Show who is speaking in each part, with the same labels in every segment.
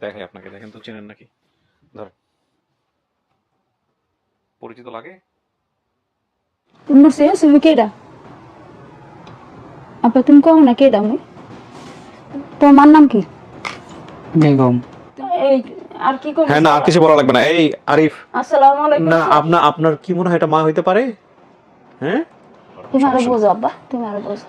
Speaker 1: দেখাই আপনাকে দেখেন তো চেনেন নাকি? ধর। পরিচিত লাগে?
Speaker 2: তুমি সে তুমি কেডা? আপা তুমি না কেডা তোমার নাম কি?
Speaker 3: বেগম।
Speaker 2: এই আর কি করবে
Speaker 1: হ্যাঁ না আর কিছু বলা লাগবে না। এই আরিফ।
Speaker 2: আসসালামু আলাইকুম
Speaker 1: না আপনার আপনার কি মনে হয় এটা মা হইতে পারে? হ্যাঁ?
Speaker 2: তুমি আরও বোঝো আব্বা তুমি আরও বোঝো।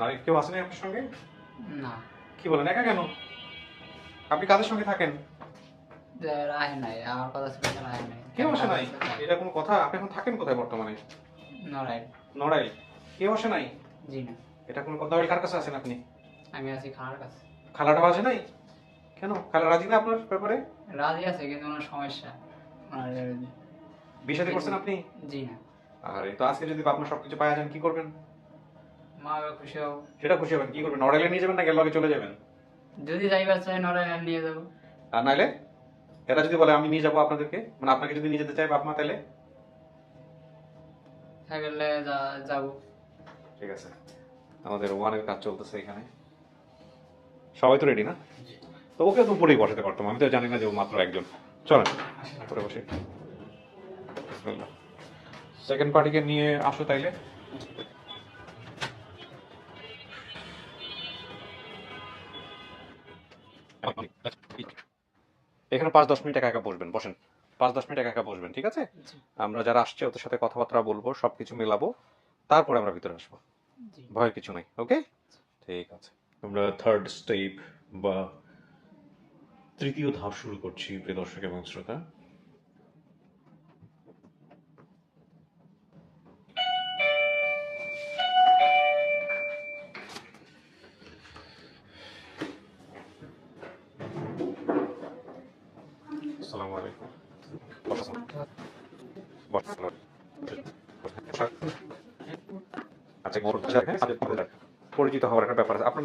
Speaker 1: আরিফ কেউ আসেনি আপনার সঙ্গে?
Speaker 3: না।
Speaker 1: কি বলেন একা কেন? আপনি কাদের সঙ্গে থাকেন?
Speaker 3: নাই আমার কথা নাই।
Speaker 1: কেউ আসে নাই? এটা কোনো কথা? আপনি এখন থাকেন কোথায় বর্তমানে? নড়াইল। কেউ আসে নাই?
Speaker 3: জি না।
Speaker 1: এটা কোনো কথা? কার কাছে আছেন আপনি?
Speaker 3: আমি আছি খাওয়ার কাছে।
Speaker 1: খালাটা বাজে নাই? কেন? খালা রাজি না আপনার ব্যাপারে?
Speaker 3: রাজি আছে কিন্তু ওনার সমস্যা।
Speaker 1: বিষয়টি করছেন আপনি?
Speaker 3: জি না।
Speaker 1: আর তো আজকে যদি আপনার সবকিছু পাওয়া যান কি করবেন?
Speaker 3: মা বাবা খুশি হব।
Speaker 1: সেটা খুশি হবেন কি করবেন? নড়াইলে নিয়ে যাবেন না লগে চলে যাবেন?
Speaker 3: যদি যাইবার চাই নিয়ে যাব।
Speaker 1: আর নাইলে? এরা যদি বলে আমি নিয়ে যাব আপনাদেরকে মানে আপনাকে যদি নিয়ে যেতে চাই বাপ মা তাহলে
Speaker 3: থাকলে যা- যাব।
Speaker 1: ঠিক আছে। আমাদের ওয়ানের কাজ চলতেছে এখানে। সবাই তো রেডি না? তো ওকে তো উপরেই বসাতে পারতাম। আমি তো জানি না যে ও মাত্র একজন। চলেন উপরে বসে। সেকেন্ড পার্টিকে নিয়ে আসো তাইলে। এখানে পাঁচ দশ মিনিট একা একা বসবেন বসেন। পাঁচ দশ মিনিট একা একা বসবেন ঠিক আছে? আমরা যারা আসছে ওদের সাথে কথাবার্তা বলব সবকিছু মেলাবো তারপরে আমরা ভিতরে আসব। ভয়ের কিছু নাই ওকে? ঠিক আছে। আমরা থার্ড স্টেপ বা তৃতীয় ধাপ শুরু করছি প্রিয় দর্শক এবং শ্রোতা।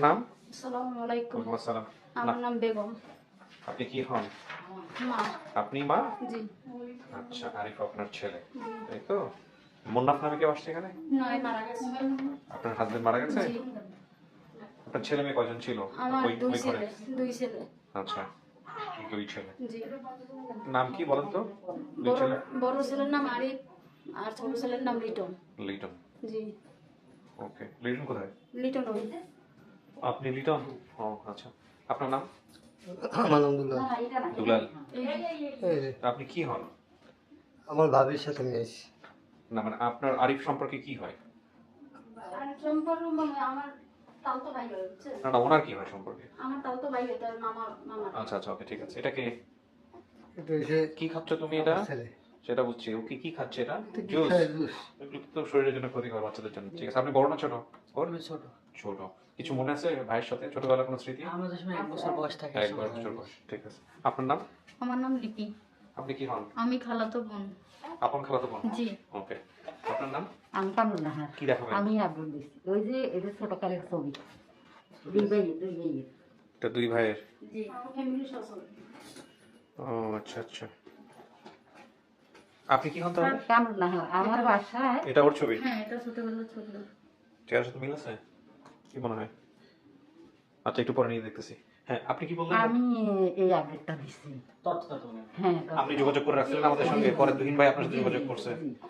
Speaker 1: নাম?
Speaker 2: আসসালামু আলাইকুম।
Speaker 1: আসসালাম।
Speaker 2: আমার নাম বেগম।
Speaker 1: আপনি কি হন?
Speaker 2: মা।
Speaker 1: আপনি মা?
Speaker 2: জি।
Speaker 1: আচ্ছা আরিফ আপনার ছেলে। তাই তো। মুন্নাফ নামে কেউ আসছে এখানে?
Speaker 2: নয় মারা গেছে।
Speaker 1: আপনার হাজবেন্ড মারা গেছে? আপনার ছেলে মেয়ে কয়জন ছিল? ওই
Speaker 2: দুই ছেলে দুই ছেলে।
Speaker 1: আচ্ছা দুই ছেলে।
Speaker 2: জি।
Speaker 1: নাম কি বলেন তো? দুই
Speaker 2: বড়
Speaker 1: ছেলে।
Speaker 2: বড় ছেলের নাম আরিফ আর ছোট ছেলের নাম লিটন।
Speaker 1: লিটন।
Speaker 2: জি।
Speaker 1: ওকে লিটন কোথায়?
Speaker 2: লিটন ওই।
Speaker 1: আপনি লিটন? ও আচ্ছা। আপনার নাম?
Speaker 4: আমার নাম দুলাল।
Speaker 1: দুলাল। আপনি কি হন?
Speaker 4: আমার ভাবির সাথে আমি আইছি।
Speaker 1: না মানে আপনার আরিফ সম্পর্কে কি হয়?
Speaker 2: মানে হয়
Speaker 1: না না ওনার কি হয় সম্পর্কে?
Speaker 2: আমার তালতো ভাই হয় তার মামা মামা
Speaker 1: আচ্ছা আচ্ছা ওকে ঠিক আছে। এটাকে কি? খাচ্ছ তুমি এটা? সেটা বুঝছি। ও কি কি খাচ্ছে এটা? জুস। এগুলো তো শরীরের জন্য ক্ষতিকর বাচ্চাদের জন্য। ঠিক আছে আপনি বড় না ছোট? বড়
Speaker 4: আমি ছোট।
Speaker 1: ছোট। কিছু মনে আছে ভাইয়ের সাথে? ছোটবেলার কোনো স্মৃতি?
Speaker 3: আমাদের সময় এক বছর বয়স থাকে
Speaker 1: একবার বছর বয়স ঠিক আছে। আপনার নাম?
Speaker 2: আমার নাম লিপি।
Speaker 1: আপনি কি হন?
Speaker 2: আমি খালাতো বোন।
Speaker 1: আপন খালাতো বোন?
Speaker 2: জি।
Speaker 1: ওকে। আপনার নাম?
Speaker 5: আমি কামরুল নাহার।
Speaker 1: কি দেখাবেন?
Speaker 5: আমি আব্দুল দিচ্ছি ওই যে এটা ছোট কালের ছবি। দুই ভাই দুই ভাই
Speaker 1: এটা দুই ভাইয়ের?
Speaker 2: জি। ফ্যামিলি সসল
Speaker 1: ও আচ্ছা আচ্ছা। আপনি কি হন তাহলে
Speaker 5: না হয় আমার বাসায়
Speaker 1: এটা ওর ছবি?
Speaker 2: হ্যাঁ এটা ছোটবেলার ছোট
Speaker 1: ঠিক সাথে মিল আছে? কি মনে হয়? আচ্ছা একটু পরে নিয়ে দেখতেছি। হ্যাঁ আপনি কি বললেন?
Speaker 5: আমি এই আপডেটটা দিচ্ছি হ্যাঁ
Speaker 1: আপনি যোগাযোগ করে রাখছিলেন আমাদের সঙ্গে পরে তুহিন ভাই আপনার সাথে যোগাযোগ করছে।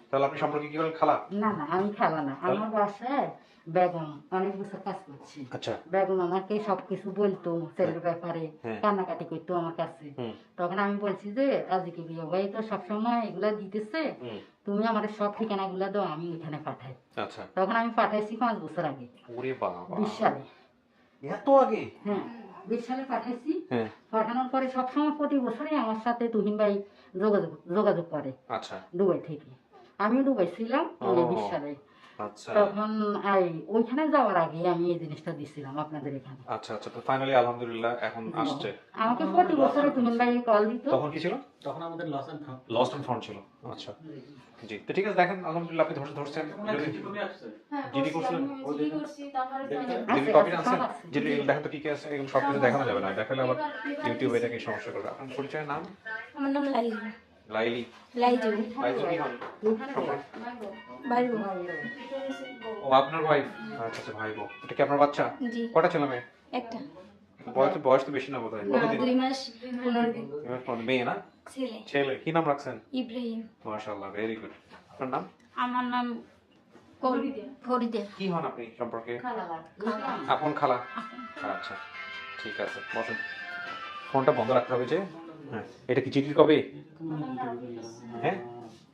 Speaker 1: তাহলে আপনি সম্পর্কে কি করেন খালা?
Speaker 5: না না আমি খেলা না। আমার বাসায় বেগম অনেক বছর কাজ করছি।
Speaker 1: আচ্ছা।
Speaker 5: বেগম আমাকে সবকিছু বলতো ছেলের ব্যাপারে
Speaker 1: হ্যাঁ।
Speaker 5: কান্নাকাটি করতো আমার কাছে। তখন আমি বলছি যে আজকে বিয়ে ভাই তো সবসময় এগুলা দিতেছে। তুমি আমার সব ঠিকানাগুলো দাও আমি ওইখানে পাঠাই।
Speaker 1: আচ্ছা।
Speaker 5: তখন আমি পাঠাইছি পাঁচ বছর আগে।
Speaker 1: ওরে বাবা।
Speaker 5: বিশ সালে।
Speaker 1: এত আগে?
Speaker 5: হ্যাঁ। বিশ সালে পাঠাইছি।
Speaker 1: হ্যাঁ।
Speaker 5: পাঠানোর পরে সবসময় প্রতি বছরই আমার সাথে তুহিন ভাই যোগাযোগ যোগাযোগ করে
Speaker 1: আচ্ছা।
Speaker 5: দুবাই থেকে। আমি দুবাই ছিলাম। বিশ সালে তখন এই ওইখানে যাওয়ার আগে আমি এই জিনিসটা দিছিলাম আপনাদের এখানে।
Speaker 1: আচ্ছা আচ্ছা তো ফাইনালি আলহামদুলিল্লাহ এখন আসছে।
Speaker 5: আমাকে প্রতি বছরে তুহিন ভাই কল দিত।
Speaker 1: তখন কি ছিল?
Speaker 3: তখন আমাদের loss and found
Speaker 1: lost and found ছিল। আচ্ছা। জি তো ঠিক আছে দেখেন আলহামদুলিল্লাহ আপনি ধরছে ধরছেন।
Speaker 2: হ্যাঁ
Speaker 1: জিডি করছিলেন?
Speaker 2: জিডি
Speaker 1: কপি আনছেন? দেখেন তো কি কি আছে এগুলো সব কিছু দেখানো যাবে না। দেখালে আবার ইউটিউবে এটাকে সমস্যা করবে। আপনার পরিচয়ের নাম?
Speaker 2: আমার নাম লাইলা
Speaker 1: লাইলি।
Speaker 2: লাইজু
Speaker 1: লাইজু কি সম্পর্কে? ও আপনার ওয়াইফ আচ্ছা আচ্ছা ভাইবো। এটা কি আপনার বাচ্চা?
Speaker 2: জি।
Speaker 1: কটা ছেলে মেয়ে?
Speaker 2: একটা।
Speaker 1: বয়স তো বয়স তো বেশি না বোধ হয়
Speaker 2: না দুই মাস পনেরো দিন।
Speaker 1: মেয়ে না?
Speaker 2: ছেলে।
Speaker 1: ছেলে। কি নাম রাখছেন?
Speaker 2: ইব্রাহিম।
Speaker 1: মাশাআল্লাহ ভেরি গুড আপনার নাম?
Speaker 2: আমার নাম ফরিদে।
Speaker 1: কি হন আপনি সম্পর্কে? আপন খালা? আচ্ছা ঠিক আছে বসেন। ফোনটা বন্ধ রাখতে হবে যে। হ্যাঁ। এটা কি চিঠির কবে হ্যাঁ?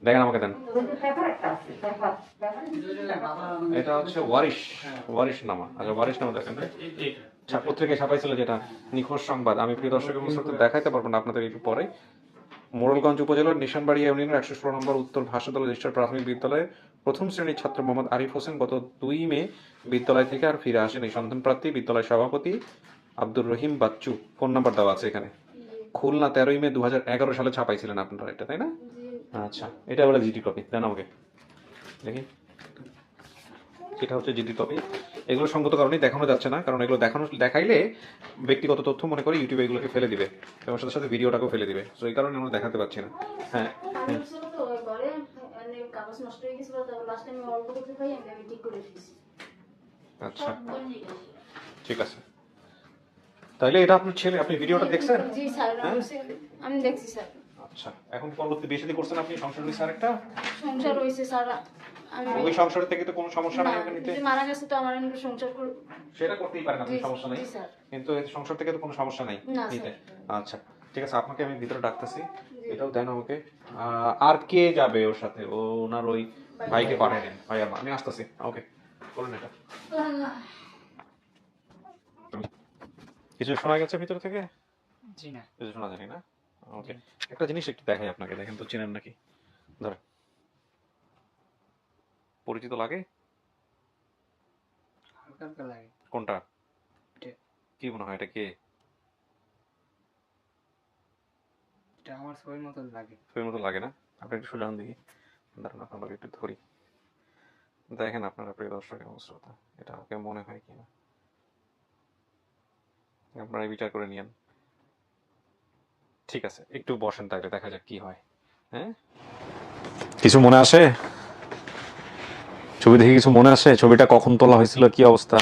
Speaker 1: দেখেন আমাকে দেন। এটা হচ্ছে ওয়ারিশ ওয়ারিশ নামা। আচ্ছা ওয়ারিশ নামা দেখেন। পত্রিকায় ছাপাইছিল যেটা নিখোঁজ সংবাদ। আমি প্রিয় দর্শক এবং দেখাইতে পারব না আপনাদের একটু পরে মোড়লগঞ্জ উপজেলার নিশানবাড়ি ইউনিয়নের একশো ষোলো নম্বর উত্তর ভাষাতলা রেজিস্টার প্রাথমিক বিদ্যালয়ে প্রথম শ্রেণির ছাত্র মোহাম্মদ আরিফ হোসেন গত দুই মে বিদ্যালয় থেকে আর ফিরে আসেন। এই সন্তান প্রার্থী বিদ্যালয় সভাপতি আব্দুর রহিম বাচ্চু। ফোন নাম্বার দেওয়া আছে এখানে। খুলনা তেরোই মে দু এগারো সালে ছাপাইছিলেন আপনারা এটা তাই না? আচ্ছা এটা বলে জিডি কপি দেন আমাকে। দেখি। এটা হচ্ছে জিডি কপি এগুলো সঙ্গত কারণে দেখানো যাচ্ছে না কারণ এগুলো দেখানো দেখাইলে ব্যক্তিগত তথ্য মনে করে ইউটিউবে এগুলোকে ফেলে দিবে এবং সাথে সাথে ভিডিওটাকেও ফেলে দিবে। তো এই কারণে আমরা দেখাতে পারছি না। হ্যাঁ। আচ্ছা। ঠিক আছে। তাইলে এটা আপনার ছেলে আপনি ভিডিওটা দেখছেন?
Speaker 2: জি স্যার
Speaker 1: হ্যাঁ?
Speaker 2: আমি দেখছি স্যার।
Speaker 1: আচ্ছা এখন পরবর্তী বেশি দিয়ে করছেন আপনি সংসার হয়েছে আরেকটা?
Speaker 2: সংসার হয়েছে স্যার আমি
Speaker 1: ওই সংসার থেকে তো কোনো সমস্যা নাই
Speaker 2: না,
Speaker 1: ওকে নিতে?
Speaker 2: মারা গেছে তো আমার একটু সংসার
Speaker 1: সেটা করতেই পারেন আপনি সমস্যা নেই। কিন্তু এই সংসার থেকে তো কোনো সমস্যা নাই নিতে? আচ্ছা ঠিক আছে আপনাকে আমি ভিতরে ডাকতেছি। এটাও দেন আমাকে। আর কে যাবে ওর সাথে? ও ওনার ওই ভাইকে পাঠিয়ে দেন। ভাই আমি আসতেছি। ওকে করুন এটা। কিছু শোনা গেছে ভিতর থেকে?
Speaker 3: জি না।
Speaker 1: কিছু শোনা জানি না? ওকে একটা জিনিস একটু দেখাই আপনাকে দেখেন তো চেনেন নাকি? ধরে। পরিচিত লাগে?
Speaker 3: হালকা হালকা লাগে।
Speaker 1: কোনটা?
Speaker 3: এটা।
Speaker 1: কি মনে হয় এটা কে?
Speaker 3: এটা আমার ছবির মতন লাগে।
Speaker 1: ছবির মতো লাগে না? আপনি একটু সোজান দেখি। দাঁড়ান আপনাকে একটু ধরি। দেখেন আপনারা প্রিয় দর্শক এবং শ্রোতা এটা আমাকে মনে হয় কিনা। আপনারা বিচার করে নিয়েন। ঠিক আছে একটু বসেন তাহলে দেখা যাক কি হয়। হ্যাঁ? কিছু মনে আসে? ছবি দেখে কিছু মনে আসে? ছবিটা কখন তোলা হয়েছিল কি অবস্থা?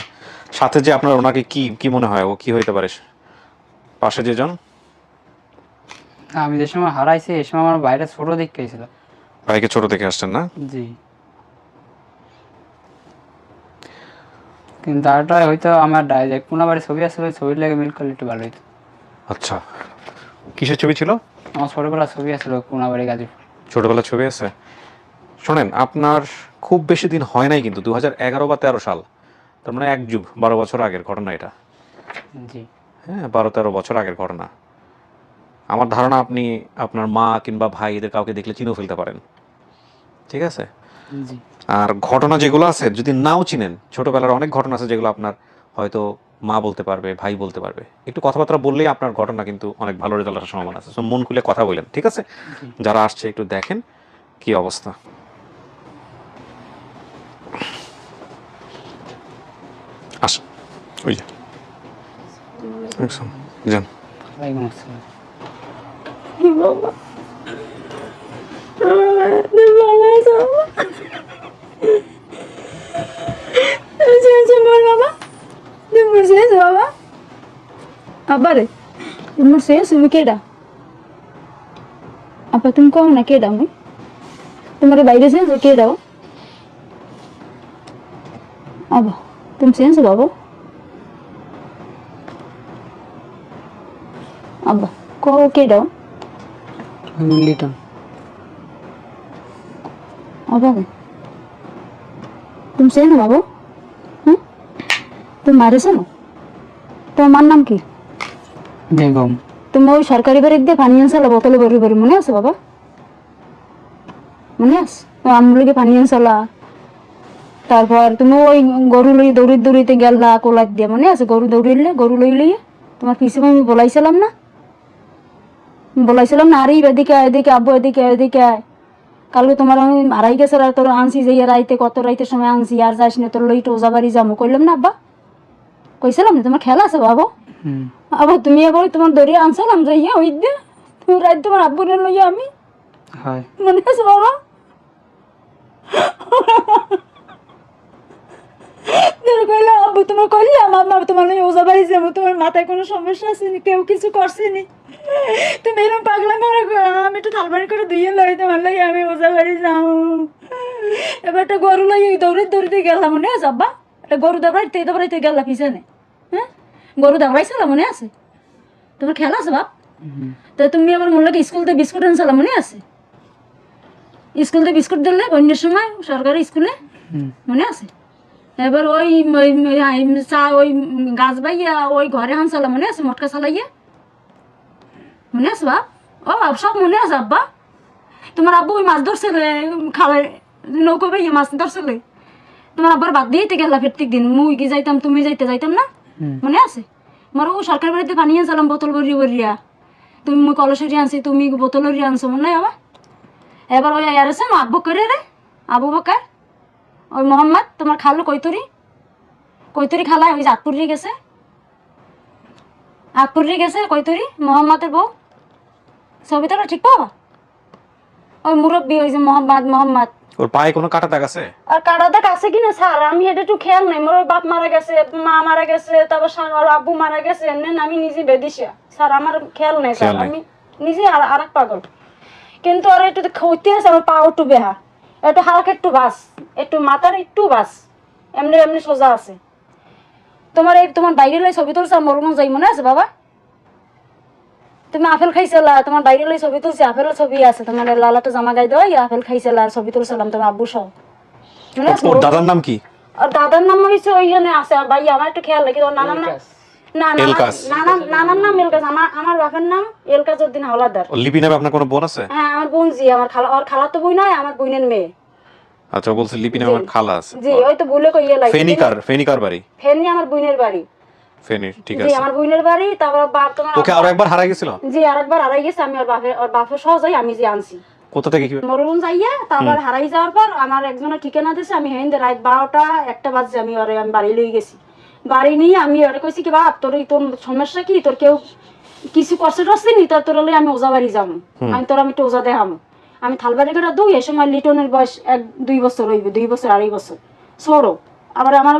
Speaker 1: সাথে যে আপনার ওনাকে কি কি মনে হয়? ও কি হইতে পারে? পাশে যেজন
Speaker 3: আমি যে সময় হারাইছি এই সময় আমার বাইরে ছোট ছিল
Speaker 1: ভাইকে ছোট দেখে আসছেন না?
Speaker 3: জি। কিন্তু তারটা হয়তো আমার ডাইরেক্ট কোনো ছবি আসলে ছবির লেগে মিল করলে একটু ভালো হইতো।
Speaker 1: আচ্ছা। কিসের ছবি ছিল?
Speaker 3: আমার ছোটবেলার ছবি আসলে কোনাবাড়ি গাজীপুর।
Speaker 1: ছোটবেলার ছবি আছে? শোনেন আপনার খুব বেশি দিন হয় নাই কিন্তু দু হাজার এগারো বা তেরো সাল। তার মানে এক যুগ বারো বছর আগের ঘটনা এটা।
Speaker 3: জি।
Speaker 1: হ্যাঁ বারো তেরো বছর আগের ঘটনা। আমার ধারণা আপনি আপনার মা কিংবা ভাই এদের কাউকে দেখলে চিনেও ফেলতে পারেন। ঠিক আছে?
Speaker 3: জি।
Speaker 1: আর ঘটনা যেগুলো আছে যদি নাও চিনেন ছোটবেলার অনেক ঘটনা আছে যেগুলো আপনার হয়তো মা বলতে পারবে ভাই বলতে পারবে। একটু কথাবার্তা বললেই আপনার ঘটনা কিন্তু অনেক ভালো রেজাল্ট আসার সম্ভাবনা আছে। So, মন খুলে কথা বলেন ঠিক আছে? যারা আসছে একটু দেখেন কি অবস্থা। আসুন। ওই যে। দেখছেন?
Speaker 2: বাবা আবারে তোমার শেষ তুমি কেডা আপা তুমি কও না কেডা মুই তোমার বাইরে শেষ কেডাও আবা তুমি শেষ বাবা আব্বা কও কেডাও
Speaker 3: লিটন
Speaker 2: আবা তুমি শেষ বাবু হ্যাঁ তুমি মারেছো না তোমার নাম কি
Speaker 3: বেগম
Speaker 2: তুমি ওই সরকারি বাড়ির দিয়ে পানি আনসালা বোতলে ভরি ভরি মনে আছে বাবা মনে আছে তো আমগুলিকে পানি আনসালা তারপর তুমি ওই গরু লই দৌড়ি দৌড়িতে গেলা কোলার দিয়ে মনে আছে গরু দৌড়িলে গরু লই লইয়ে তোমার পিসিমা আমি বলাইছিলাম না বলাইছিলাম না আরে এদিকে এদিকে আব্বু এদিকে এদিকে আয় কালকে তোমার আমি হারাই গেছে আর তোর আনছি যে রাইতে কত রাইতে সময় আনছি আর যাস না তোর লই টোজা বাড়ি যাব। কইলাম না আব্বা। কইছিলাম না তোমার খেলা আছে বাবু
Speaker 3: হুম।
Speaker 2: আবার তুমি আবার তোমার দড়ি আনছিলাম যাইয়া ওই দিয়ে তুমি রাত তোমার আব্বুরে লইয়া আমি। মনে আছে বাবা? তুমি কইলে আব্বু তোমার কইলাম আম্মা তোমার লাগে ওজা বাড়ি যাব তোমার মাথায় কোনো সমস্যা আছে নি? কেউ কিছু করছে নি? তুমি এরকম পাগলা করে আমি একটু থালবাড়ি করে ধুয়ে লই তোমার লাগে আমি ওজা বাড়ি যাও। এবার একটা গরু লাগে দৌড়ে দৌড়িতে গেলাম মনে আছে আব্বা? একটা গরু দাবড়াইতে দাবড়াইতে গেলাম পিছনে হ্যাঁ? গরু দাবড়াইছিলাম মনে আছে? তোমার খেলা আছে বাপ? তো তুমি আমার মনে লাগে স্কুলতে বিস্কুট আনছিলাম মনে আছে? স্কুলতে বিস্কুট দিলে বন্যার সময় সরকারি স্কুলে মনে আছে? এবার ওই ওই গাছ বাইয়া ওই ঘরে হানসালাম মনে আছে? মটকা চালাইয়া মনে আছে বাপ ও বাপ সব মনে আছে আব্বা। তোমার আব্বু ওই মাছ ধরছিলে খালে নৌকো বাইয়া মাছ ধরছিলে তোমার আব্বার বাদ দিয়েতে গেলা প্রত্যেক দিন। মুই কি যাইতাম তুমি যাইতে যাইতাম না? মনে আছে? আমার ও সরকার বাড়িতে পানি আনছিলাম বোতল ভরিয়ে ভরিয়া। তুমি মুই কলসরি আনছি তুমি বোতলরি আনছো মনে হয় আবার এবার ওই আর আছে আব্বু করে রে? আবু বকার? ওই মোহাম্মদ তোমার খালু কৈতরি? কৈতরি খালায় ওই যে আতপুরি গেছে। আতপুরি গেছে কৈতরি মোহাম্মদের বউ। ছবিটা ঠিক পাবা? ওই মুরব্বী ওই যে মোহাম্মদ মোহাম্মদ।
Speaker 1: ওর পায়ে কোনো কাটা দাগ আছে?
Speaker 2: আর কাটাতে কাছে কিনা স্যার? আমি এটা একটু খেয়াল নাই। মোর বাপ মারা গেছে মা মারা গেছে তারপর ওর আব্বু মারা গেছে। এমনি আমি নিজে বেদিসা। স্যার আমার খেয়াল নাই স্যার। আমি নিজে আর আরেক পাগল। কিন্তু আর একটু ক্ষতি আছে আমার পা একটু বেহা। একটু হালকা একটু বাস একটু মাথার একটু বাস এমনি এমনি সোজা আছে। তোমার এই তোমার বাইরে লাই ছবি তুলছে মরমন যাই মনে আছে বাবা? তুমি আপেল খাইছিলা তোমার বাইরে লাই ছবি তুলছি আপেলের ছবি আছে তোমার লালাটা জামা গাই দেওয়া আপেল খাইছিলা আর ছবি তুলছিলাম তোমার আব্বু সহ?
Speaker 1: ওর দাদার নাম কি?
Speaker 2: আর দাদার নাম হয়েছে ওইখানে আছে আর ভাই আমার একটু খেয়াল রাখি ওর নানার নাম না না
Speaker 1: এলকাস।
Speaker 2: নানার নানার নাম এলকাস। আমার আমার বাপের নাম এলকাস উদ্দিন হাওলাদার।
Speaker 1: লিপি নামে আপনার কোনো বোন আছে?
Speaker 2: হ্যাঁ আমার বোন জি আমার খালা ওর খালা তো বই নয় আমার বোনের মেয়ে।
Speaker 1: আচ্ছা বলছে লিপি নামে আমার খালা আছে।
Speaker 2: জি ওই তো বলে কইয়ে লাগে
Speaker 1: ফেনিকার ফেনিকার বাড়ি?
Speaker 2: ফেনি আমার বোনের বাড়ি।
Speaker 1: ফেনি ঠিক
Speaker 2: জি আমার বোনের বাড়ি তারপর বাপ তোমার
Speaker 1: ওকে আরও একবার হারা গেছিল?
Speaker 2: জি আরেকবার হারাই গেছে আমি যে আনছি।
Speaker 1: কোথা থেকে কি?
Speaker 2: মরুন যাইয়া তারপর হারাই যাওয়ার পর আমার একজনের ঠিকানা দিয়েছে আমি হেন রাত বারোটা একটা বাজে আমি ওরে আমি বাড়ি লই গেছি। বাড়ি নিয়ে আমি ওরে কইছি কি বাপ তোর তোর সমস্যা কি? তোর কেউ কিছু কষ্ট টসছে নি তোর তোর লই আমি ওজা বাড়ি যাব। আমি তোর আমি ওজা দেখামো আমি থালবাড়ি করে দুই এই সময় লিটনের বয়স এক দুই বছর হইবে দুই বছর আড়াই বছর। ছোড়ো আবার আমার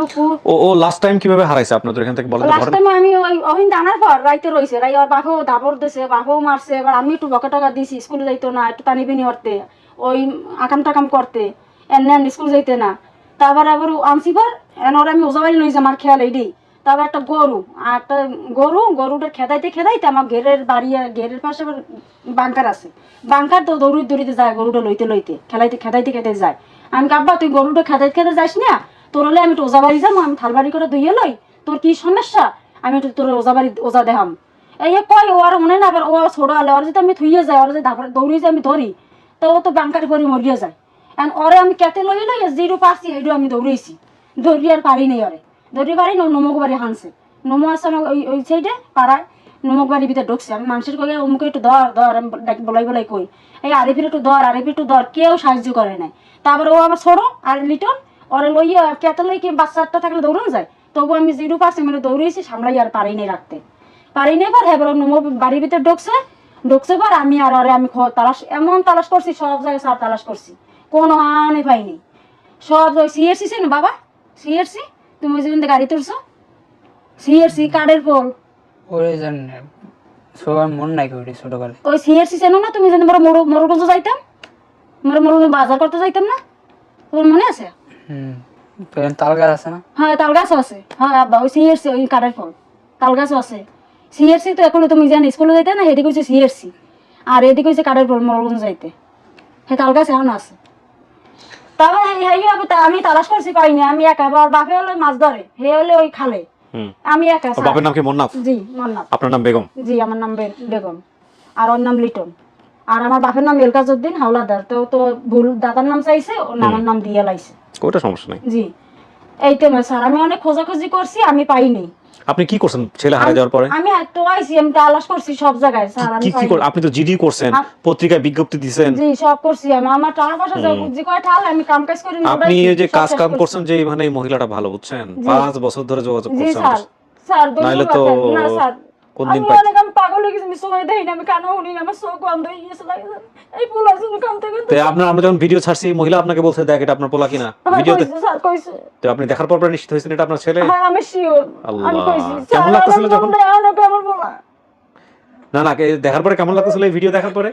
Speaker 1: ও ও লাস্ট টাইম কীভাবে হারাইছে আপনাদের এখান থেকে বলেন
Speaker 2: লাস্ট টাইম আমি ওই ওহিন জানার পর রাইতে রইছে রাই ওর বাপও দাবর দিছে বাপও মারছে এবার আমি একটু বকা টাকা দিছি স্কুলে যাইতো না একটু টানি বিনি হরতে ওই আকাম টাকাম করতে এনে স্কুল যাইতে না। তারপর আবার আনছি পর এন ওর আমি ওজাবাড়ি লইছে আমার খেয়াল এইডি। তারপর একটা গরু, আর একটা গরু গরুটা খেদাইতে খেদাইতে আমার ঘেরের বাড়ি, ঘেরের পাশে আবার বাংকার আছে। বাংকার তো দৌড়ি দৌড়িতে যায় গরুটা লইতে লইতে, খেলাইতে খেদাইতে খেদাইতে যায়। আমি কাব্বা তুই গরুটা খেদাইতে খেতে যাস না? তোর হলে আমি ওজা বাড়ি যাব, আমি থালবাড়ি করে ধুইয়ে লই। তোর কি সমস্যা? আমি একটু তোর ওজা বাড়ি ওজা দেখাম। এই কয়, ও আর মনে না আবার ও আর ছোড়ো আলে ওর যদি আমি থুইয়ে যাই, ওর যদি ধাপড়ে দৌড়ি যে আমি ধরি, তো ও তো বাংকারি করে মরিয়ে যায়। এখন ওরে আমি কেতে লই লই জিরো পাচ্ছি হেঁটু আমি দৌড়েছি দৌড়ি আর পারি নেই ওরে দৌড়ি পারি নমক বাড়ি হানছে। নমো আছে আমার ওই ওই সাইডে পাড়ায় নমক বাড়ির ভিতরে ঢুকছে। আমি মানুষের কই অমুকে একটু ধর ধর, আমি বলাই বলাই কই। এই আরিফির একটু ধর, আরিফির একটু ধর, কেউ সাহায্য করে নাই। তারপরে ও আমার ছোড়ো আর লিটন ওরে লইয়া কেতে লই কি বাচ্চাটা থাকলে দৌড়ানো যায়? তবু আমি জিরো পাচ্ছি মানে দৌড়িয়েছি সামলাই আর পারি নাই রাখতে। পারি নাই পর এবার নমো বাড়ির ভিতরে ঢুকছে। ঢুকছে পর আমি আর ওরে আমি তালাশ এমন তালাশ করছি, সব জায়গায় সার তালাশ করছি। কোনো হানি পাইনি। সব সিএরসি ছিল বাবা? সিএরসি তুমি ওই থেকে গাড়ি তুলছো? সিএরসি কার্ডের পোল
Speaker 3: ওরে জান সবার মন নাই করি
Speaker 2: ওই সিএরসি চেনো না তুমি যেন মোর মোরগঞ্জ যাইতাম? মোর মোরগঞ্জ বাজার করতে যাইতাম না? তোমার মনে আছে?
Speaker 3: হুম। তাল গাছ আছে না?
Speaker 2: হ্যাঁ তাল গাছও আছে। হ্যাঁ আব্বা ওই সিএরসি ওই কার্ডের ফল তাল গাছও আছে। সিএরসি তো এখন তুমি জানি স্কুলে যাইতে না এদিকে হচ্ছে সিএরসি আর এদিকে হচ্ছে কার্ডের ফল মোরগঞ্জ যাইতে। হ্যাঁ তাল গাছ এখন আছে। তারপর এই- এই ভাবে তা- আমি তালাশ করছি পাইনি আমি একা আবার বাপে হলে মাছ ধরে হে হলে ওই খালে। আমি একা
Speaker 1: বাপের নাম কি? মোন্নাফ
Speaker 2: জি মান্নাত।
Speaker 1: আপনার নাম বেগম?
Speaker 2: জি আমার নাম বেগম। আর ওর নাম লিটন। আর আমার বাপের নাম এলকাজউদ্দিন হাওলাদার। তো তো ভুল দাদার নাম চাইছে ওর নামের নাম দিয়ে লাইছে।
Speaker 1: ওটা সমস্যা নেই।
Speaker 2: জি। এইটা স্যার আমি অনেক খোঁজাখুঁজি করছি আমি পাইনি।
Speaker 1: আপনি কি করছেন ছেলে হারা যাওয়ার পরে?
Speaker 2: আমি তো আইসি আমি তালাশ করছি সব জায়গায় স্যার আমি
Speaker 1: কি কি। কর- আপনি তো জিডি করছেন পত্রিকায় বিজ্ঞপ্তি দিছেন।
Speaker 2: জি সব করছি আমি। আমার টাকা পয়সা যা বুঝি কয় ঠাল আমি কাম কাজ করি
Speaker 1: আপনি এই যে কাজ কাম
Speaker 2: করছি।
Speaker 1: করছেন যে মানে এই মহিলাটা ভালো বুঝছেন? পাঁচ বছর ধরে যোগাযোগ
Speaker 2: জি
Speaker 1: করছেন
Speaker 2: স্যার। স্যার
Speaker 1: নাইলে
Speaker 2: ধন্যবাদ
Speaker 1: তো
Speaker 2: না স্যার।
Speaker 1: কোন দিন
Speaker 2: অনেক আমি পাগল হয়ে গেছি আমি সময় দেই না আমি কানে শুনি না আমার চোখ বন্ধ হয়ে গেছে এই
Speaker 1: তো আপনার আমরা যখন ভিডিও ছাড়ছি মহিলা আপনাকে বলছে দেখ এটা আপনার পোলা কিনা? ভিডিওতে
Speaker 2: কইছে
Speaker 1: তো আপনি দেখার পর পর নিশ্চিত হয়েছেন এটা আপনার ছেলে?
Speaker 2: হ্যাঁ আমি শিওর
Speaker 1: আল্লাহ,
Speaker 2: আমি কইছি
Speaker 1: কেমন লাগতেছিল যখন? না না দেখার পরে কেমন লাগতেছিল এই ভিডিও দেখার পরে?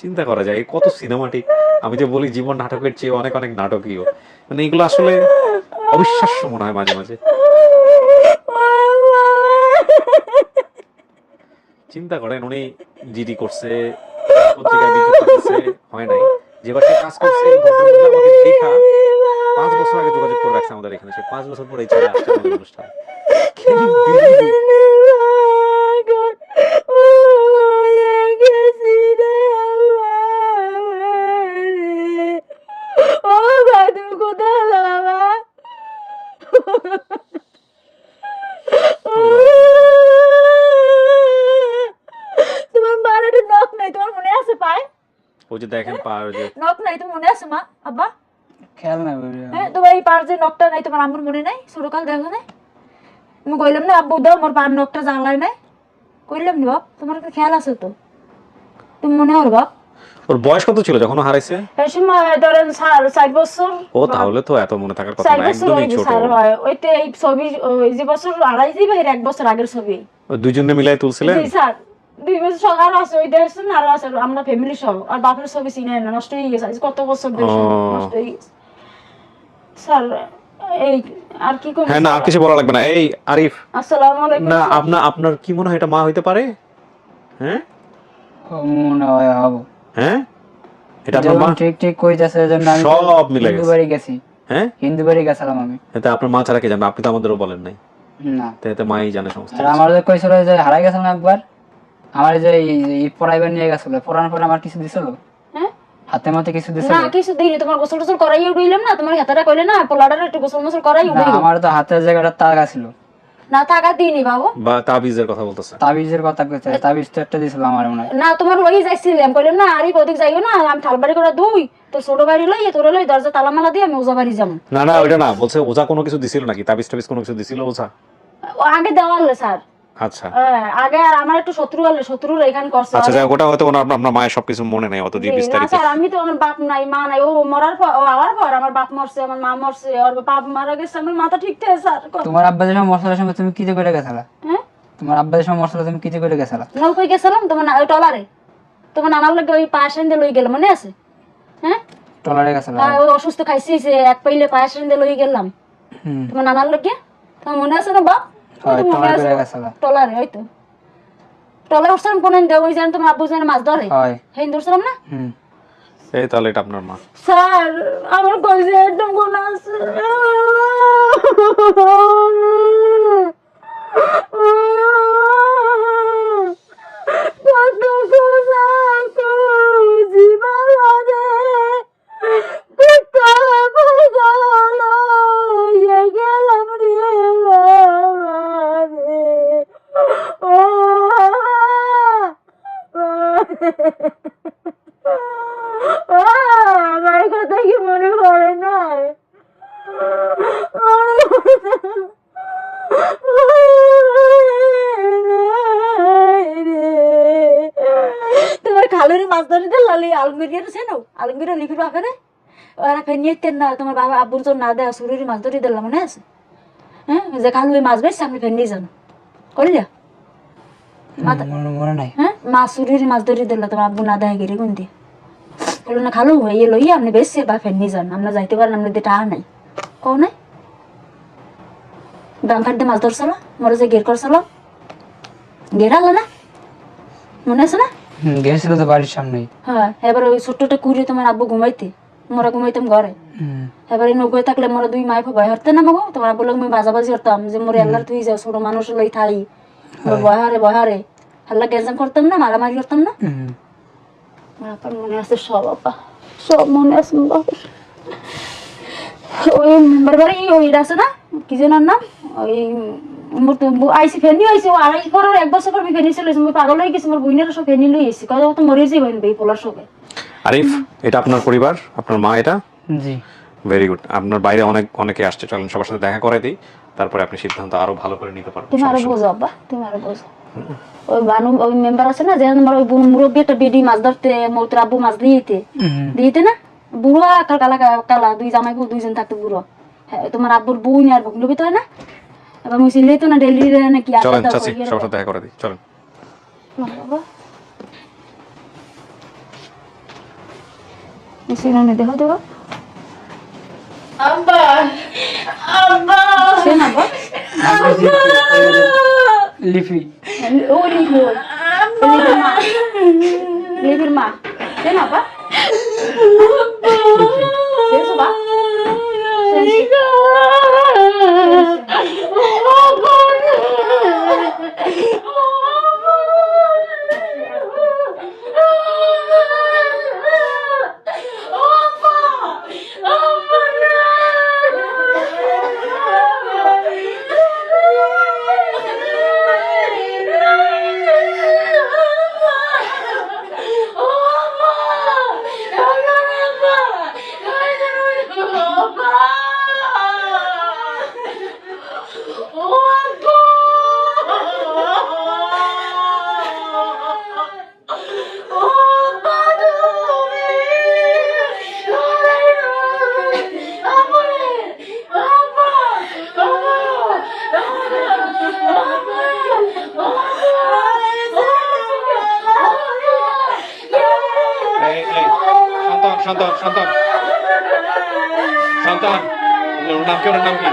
Speaker 1: চিন্তা করা যায় কত সিনেমাটিক আমি যে বলি জীবন নাটকের চেয়ে অনেক অনেক নাটকীয়। মানে এগুলো আসলে অবিশ্বাস্য মনে হয় মাঝে মাঝে। চিন্তা করেন উনি জিডি করছে পত্রিকায় বিজ্ঞপ্তি দিচ্ছে হয় নাই। যে বাসায় কাজ করছে দেখা পাঁচ বছর আগে যোগাযোগ করে রাখছে আমাদের এখানে। সে পাঁচ বছর পরে চলে আসছে আমাদের অনুষ্ঠানে কি দিদি।
Speaker 2: ও ভাই তুমি কোথায় গেলে বাবা তোমার মার একটা নখ নাই তোমার মনে আছে পায়
Speaker 1: ওই যে দেখেন পার যে
Speaker 2: নখ নাই তোমার মনে আছে মা? আব্বা?
Speaker 3: খেয়াল না
Speaker 2: হ্যাঁ তোমার এই পার যে নখটা নাই তোমার আমার মনে নাই? ছোটকাল দেখো নাই আমি কইলাম না আব্বু দাও মোর পার নখটা জ্বালায় নাই। কইলাম নি বাপ তোমার একটা খেয়াল আছে তো? তুমি মনে হয় বাপ?
Speaker 1: ওর বয়স কত ছিল যখন হারাইছে?
Speaker 2: সময় ধরেন চার বছর।
Speaker 1: ও তাহলে তো এত মনে থাকার কথা না একদমই ছোট।
Speaker 2: স্যার হয়। ওইতে এই ছবি ওই যে বছর আড়াই দিবে এক বছর আগের ছবি।
Speaker 1: দুইজনে মিলাই তুলছিলেন?
Speaker 2: জি স্যার। আরও আছে ওই আরও আছে আমরা ফ্যামিলি সহ আর বাপের ছবি চিনে না নষ্ট হয়ে গেছে আজ কত বছর ধরে নষ্ট হয়ে গেছে। স্যার এই আর কি করব?
Speaker 1: হ্যাঁ না আর কিছু বলা লাগবে না। এই আরিফ।
Speaker 2: আসসালামু আলাইকুম
Speaker 1: না আপনার আপনার কি মনে হয় এটা মা হইতে পারে? হ্যাঁ?
Speaker 3: মনে হয় হব।
Speaker 1: হ্যাঁ? এটা আপনার মা?
Speaker 3: ঠিক ঠিক কইতাছে আমি
Speaker 1: সব মিলে গেছে।
Speaker 3: বাড়ি গেছি।
Speaker 1: হ্যাঁ?
Speaker 3: হিন্দু বাড়ি গেছিলাম আমি।
Speaker 1: এতে আপনার মা ছাড়া কে জানবে আপনি তো আমাদেরও বলেন নাই।
Speaker 3: না।
Speaker 1: তো মাই জানে সমস্ত
Speaker 3: আর আমার যে কইছিল যে হারাই গেছিলাম একবার আমার যে এই পড়াইবার নিয়ে গেছিল। পড়ানোর পরে আমার কিছু দিছিল?
Speaker 2: হ্যাঁ?
Speaker 3: হাতে মাতে কিছু দিছিল?
Speaker 2: না কিছু দিইনি। তোমার গোসল টোসল করাই উঠাইলাম না। তোমার হাতাটা কইলে না পোলাটার একটু গোসল মোসল করাই
Speaker 3: না আমার তো হাতের জায়গাটা তাগা ছিল
Speaker 2: না টাকা দিইনি বাবু।
Speaker 1: বা তাবিজের কথা বলতেছে।
Speaker 3: তাবিজের কথা কইছে তাবিজ তো একটা দিছিল আমার মনে হয়।
Speaker 2: না তোমার লই যাইছিলাম। কইলাম না আরে ওদিক যাইও না আমি থালবাড়ি করে দুই তো ছোট বাড়ি লই তোর লই দরজা তালা মালা দিয়ে আমি ওজা বাড়ি যাব।
Speaker 1: না না ওইটা না বলছে ওজা কোনো কিছু দিছিল নাকি? তাবিজ টাবিজ কোনো কিছু দিছিল ওজা?
Speaker 2: আগে দেওয়ালে স্যার।
Speaker 1: আচ্ছা।
Speaker 2: হ্যাঁ, আগে আর আমার একটু শত্রু শত্রুর এখানে করছে।
Speaker 1: আচ্ছা ওটা হয়তো আপনার মায়ের সবকিছু মনে নেই অত দিয়ে বিস্তারিত।
Speaker 2: স্যার আমি তো আমার বাপ নাই মা নাই ও মরার পর ও পর আমার বাপ মরছে আমার মা মরছে ওর বাপ মারা গেছে আমার মাথা ঠিক থাকে স্যার
Speaker 3: তোমার আব্বা যে সময় মশলার সময় তুমি কিতে করে গেছিলা?
Speaker 2: হ্যাঁ?
Speaker 3: তোমার আব্বা সময় মশলা তুমি কিতে করে গেছিলা?
Speaker 2: নল কই গেছিলাম? তোমার ওই টলারে। তোমার নানার লাগে ওই পায়েস এনে লই গেল মনে আছে? হ্যাঁ?
Speaker 3: টলারে গেছিলা
Speaker 2: ও অসুস্থ খাইছি এক পাইলে পায়েস এনে লই গেলাম।
Speaker 3: হুম।
Speaker 2: তোমার নানার লাগে? তোমার মনে আছে না বাপ?
Speaker 3: হয়, টলারে
Speaker 2: আছে
Speaker 3: করে গেছিলা
Speaker 2: টলারে ওই তো টলারে উঠছিলাম কোন ওই জান তোমার আব্বু জানে মাছ ধরে।
Speaker 3: হয়।
Speaker 2: হেন ধরছিলাম না?
Speaker 1: এই তাহলে এটা আপনার মা।
Speaker 2: স্যার আমার কইছে একদম কোন আছে। কত কোনা খুঁজি বাবা রে কত পাগল হয়ে গেলাম রে বাবা রে ও আমার কথা কি মনে পড়ে না তোমার খালুরি মাছ ধরে লালি আলমিরিয়া আছে না আলমিরিয়া লিখে রাখে রে ফেনিয়ে তেন না তোমার বাবা আব্বুর তো না দেয় সুরির মাছ ধরে দিলাম মনে আছে? হ্যাঁ? যে খালুরি মাছ বেশ সামনে ফেনিয়ে যান। করলিয়া
Speaker 3: মনে- মনে
Speaker 2: হ্যাঁ? মাছ সুরির মাছ ধরে দিল তোমার আব্বু না দেয় গেলে কোন দিয়ে বলল না খালু ইয়ে লইয়া আপনি বেশি বা ফেনি যান আমরা যাইতে পারেন আমরা দিয়ে টাকা নাই। কও নাই? ডাঙ্কার দিয়ে মাছ ধরছিল মরে যে গের করছিল গের আলো না? মনে আছে না?
Speaker 3: গেছিল তো বাড়ির সামনেই।
Speaker 2: হ্যাঁ এবার ওই ছোট্টটা কুড়িয়ে তোমার আব্বু ঘুমাইতে। মোরা ঘুমাইতাম ঘরে এবার এই নৌকোয় থাকলে মোরা দুই মাই ভয় হরতে না মাগো তোমার লোক আমি বাজাবাজি করতাম যে মোরে আল্লাহর তুই যাও ছোট মানুষ লই থাই। মোর বহারে বহারে আল্লাহ গ্যাঞ্জাম করতাম না মারামারি করতাম না? আমার মনে আছে সব আপা সব মনে আছে বাবার। ওই বাড়ি ওই আছে না? কি ওর নাম ওই আইসি ফেনি আইসি ও আড়াই করার এক বছর পর ফেনি চলে মই পাগল হয়ে গেছি মোর বইনের সব ফেনি লই এসেছি কথা তো মরে যাই হইন বেই পোলার সবে
Speaker 1: আরিফ এটা আপনার পরিবার? আপনার মা এটা?
Speaker 3: জি।
Speaker 1: ভেরি গুড আপনার বাইরে অনেক অনেকে আসছে চলেন সবার সাথে দেখা করে দিই। তারপরে আপনি সিদ্ধান্ত আরও ভালো করে নিতে পারবেন।
Speaker 4: তুমি
Speaker 1: আরও
Speaker 4: বোঝো আব্বা তুমি আরও বোঝো। ওই বানু ওই মেম্বার আছে না যে আমার ওই বুড়ো মুরব্বী একটা বেডি মাছ ধরতে মৌতর আব্বু মাছ দিয়েতে দিয়েতে না? বুড়ো আর কালা কালা দুই জামাই বউ দুইজন থাকতো বুড়ো। হ্যাঁ তোমার আব্বুর বউ আর ভগ্নবী তো না? এবার মুসিলে তো না ডেলি নাকি আসা
Speaker 1: চলেন চাচি সবার সাথে দেখা করে দিই চলেন।
Speaker 4: বাবা? মুসিলে দেখো দেখো। আব্বা আব্বা। সে আব্বা?
Speaker 3: লিপি।
Speaker 4: ও লিপি। লিপির মা। আব্বা।
Speaker 1: সন্তান ওর নাম কি ওর নাম কি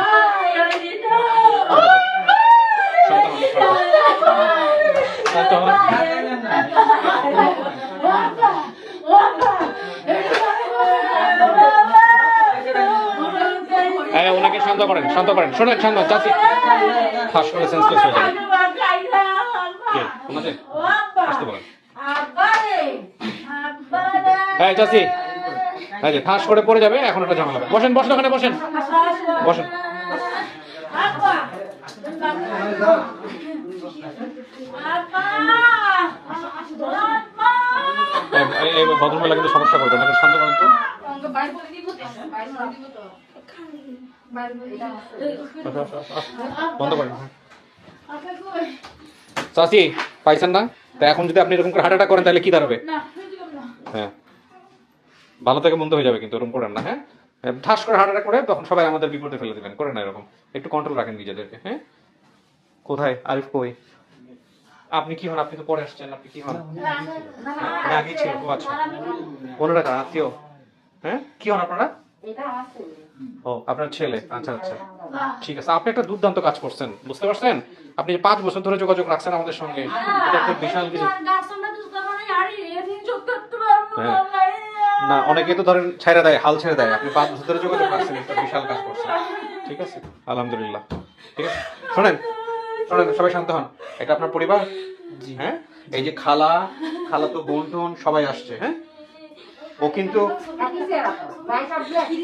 Speaker 1: হ্যাঁ ওনাকে শান্ত করেন শান্ত করেন। শোনেন শান্ত চাচি। ফাঁস করে সেন্সলেস হয়ে যাবে কে? ওনাদের আসতে বলেন। হ্যাঁ চাচি। হ্যাঁ যে ফাঁস করে পড়ে যাবে, এখন একটা ঝামেলা বসেন বসেন ওখানে, বসেন। বসেন। এই- এই- এই সমস্যা না তো। চাচি, পাইছেন না? তা এখন যদি আপনি এরকম করে অ্যাটাক করেন, তাহলে কি দাঁড়াবে? হ্যাঁ। ভালো থেকে মন্দ হয়ে যাবে কিন্তু ওরকম করেন না হ্যাঁ? হ্যাঁ, ঠাস করে হার্ট করে তখন সবাই আমাদের বিপদে ফেলে দেবেন করে না এরকম। একটু কন্ট্রোল রাখেন নিজেদেরকে হ্যাঁ? কোথায়? আরিফ কই? আপনি কি হন? আপনি তো পরে আসছেন আপনি কি হন? না আগে ছিল ও আচ্ছা। কোনো টাকা আত্মীয়? হ্যাঁ? কি হন আপনারা? ও আপনার ছেলে। আচ্ছা আচ্ছা। ঠিক আছে আপনি একটা দুর্দান্ত কাজ করছেন বুঝতে পারছেন? আপনি পাঁচ বছর ধরে যোগাযোগ রাখছেন আমাদের সঙ্গে এটা একটা বিশাল কিছু হ্যাঁ। না অনেকে তো ধরেন ছেড়ে দেয় হাল ছেড়ে দেয়। আপনি পাঁচ বছর ধরে যোগাযোগ রাখছেন একটা বিশাল কাজ করছেন। ঠিক আছে? আলহামদুলিল্লাহ। ঠিক আছে? শোনেন শোনেন সবাই শান্ত হন। এটা আপনার পরিবার? জি। হ্যাঁ? এই যে খালা খালা তো বোন টোন সবাই আসছে হ্যাঁ? ও কিন্তু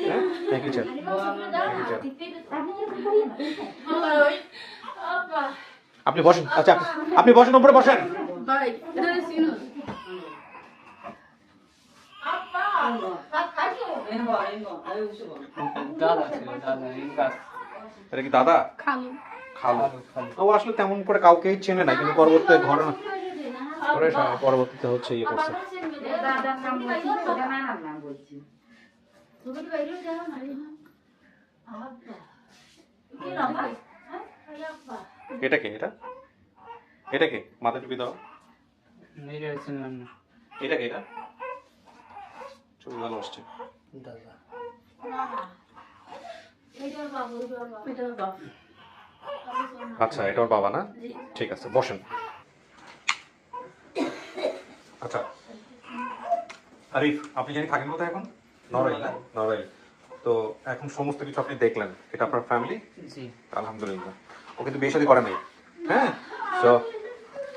Speaker 1: হ্যাঁ. আপনি বসেন আচ্ছা আপনি বসেন উপরে বসেন
Speaker 3: দাদা ছিল দাদা এই কাজ
Speaker 1: এটা কি দাদা? খালু। খালু। ও আসলে তেমন করে কাউকেই চেনে না কিন্তু পরবর্তীতে ঘটনা পরে পরবর্তীতে হচ্ছে ইয়ে করছে। এটা কে? এটা? এটা কে? মাথা টুপি দাও।
Speaker 3: এটা
Speaker 1: কে? এটা? ছবি ভালো আসছে।
Speaker 6: দাদা।
Speaker 1: আচ্ছা এটা ওর বাবা না? ঠিক আছে বসেন। আচ্ছা। আরিফ আপনি জানি থাকেন কোথায় এখন? নড়াইল না নড়াইল। তো এখন সমস্ত কিছু আপনি দেখলেন এটা আপনার ফ্যামিলি
Speaker 3: জি।
Speaker 1: আলহামদুলিল্লাহ। ও কিন্তু বিয়ে শাদী করে নাই হ্যাঁ? তো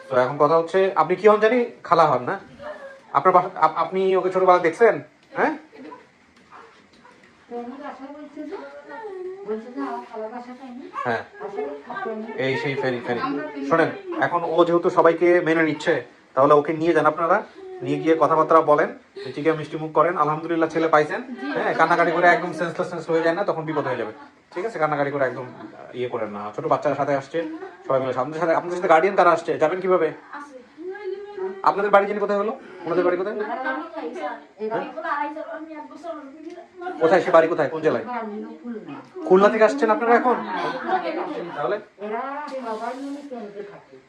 Speaker 1: তো এখন কথা হচ্ছে আপনি কি হন জানি? খালা হন না? আপনার আপনি ওকে ছোটবেলা দেখছেন? হ্যাঁ? হ্যাঁ। এই সেই ফেরি ফেরি। শোনেন, এখন ও যেহেতু সবাইকে মেনে নিচ্ছে, তাহলে ওকে নিয়ে যান আপনারা। নিয়ে গিয়ে কথাবার্তা বলেন চিকে মিষ্টি মুখ করেন, আলহামদুলিল্লাহ ছেলে পাইছেন। হ্যাঁ কান্নাকাটি করে একদম সেন্সলেস হয়ে যায় না, তখন বিপদ হয়ে যাবে। ঠিক আছে? কান্নাকাটি করে একদম ইয়ে করেন না। ছোট বাচ্চার সাথে আসছে, সবাই মিলে আপনাদের সাথে আপনাদের সাথে গার্ডিয়ান কারা আসছে? যাবেন কীভাবে? আপনাদের বাড়ি জানি কোথায় হলো? ওনাদের বাড়ি কোথায়? কোথায়? সে বাড়ি কোথায়? কোন জেলায়? খুলনা থেকে আসছেন আপনারা এখন? তাহলে?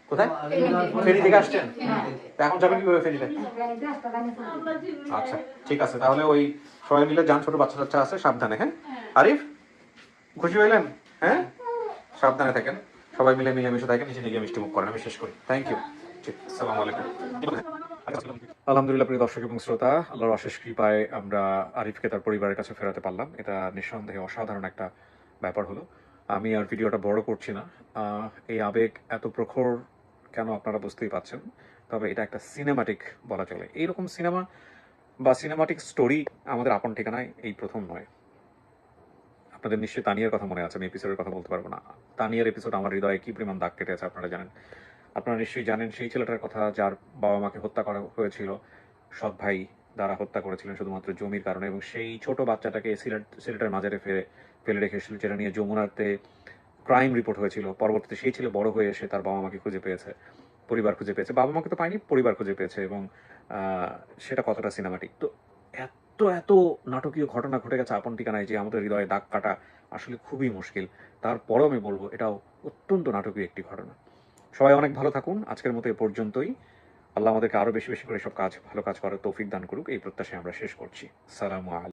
Speaker 1: কোথায়? ফেরি থেকে আসছেন? এখন যাবেন কীভাবে ফেরিতে আচ্ছা ঠিক আছে। তাহলে ওই সবাই মিলে যান, ছোট বাচ্চা বাচ্চা আছে, সাবধানে হ্যাঁ? আরিফ, খুশি হইলেন? হ্যাঁ? সাবধানে থাকেন। সবাই মিলে মিলেমিশে থাকেন নিচে দিকে মিষ্টি মুখ করেন, আমি শেষ করি। থ্যাংক ইউ আলহামদুলিল্লাহ, প্রিয় দর্শক এবং শ্রোতা, আল্লাহর অশেষ কৃপায় আমরা আরিফকে তার পরিবারের কাছে ফেরাতে পারলাম। এটা নিঃসন্দেহে অসাধারণ একটা ব্যাপার হলো। আমি আর ভিডিওটা বড় করছি না। এই আবেগ এত প্রখর কেন আপনারা বুঝতেই পাচ্ছেন? তবে এটা একটা সিনেমাটিক বলা চলে। এইরকম সিনেমা বা সিনেমাটিক স্টোরি আমাদের আপন ঠিকানায় এই প্রথম নয়। আপনাদের নিশ্চয়ই তানিয়ার কথা মনে আছে, আমি এপিসোডের কথা বলতে পারব না। তানিয়ার এপিসোড আমার হৃদয়ে কি পরিমাণ দাগ কেটে আছে আপনারা জানেন। আপনারা নিশ্চয়ই জানেন, সেই ছেলেটার কথা যার বাবা মাকে হত্যা করা হয়েছিল, সৎ ভাই দ্বারা হত্যা করেছিলেন শুধুমাত্র জমির কারণে, এবং সেই ছোট বাচ্চাটাকে সিলেট, সিলেটের মাজারে ফেলে ফেলে রেখেছিল যেটা নিয়ে যমুনাতে ক্রাইম রিপোর্ট হয়েছিল। পরবর্তীতে সেই ছেলে বড় হয়ে এসে তার বাবা মাকে খুঁজে পেয়েছে, পরিবার খুঁজে পেয়েছে। বাবা মাকে তো পায়নি, পরিবার খুঁজে পেয়েছে, এবং সেটা কতটা সিনেমাটিক তো এত এত নাটকীয় ঘটনা ঘটে গেছে আপন ঠিকানায় যে আমাদের হৃদয়ে দাগ কাটা আসলে খুবই মুশকিল। তারপরেও আমি বলব, এটাও অত্যন্ত নাটকীয় একটি ঘটনা। সবাই অনেক ভালো থাকুন। আজকের মতো এ পর্যন্তই। আল্লাহ আমাদেরকে আরও বেশি বেশি করে সব কাজ, ভালো কাজ করার তৌফিক দান করুক। এই প্রত্যাশায় আমরা শেষ করছি। সালামু আলাইকুম।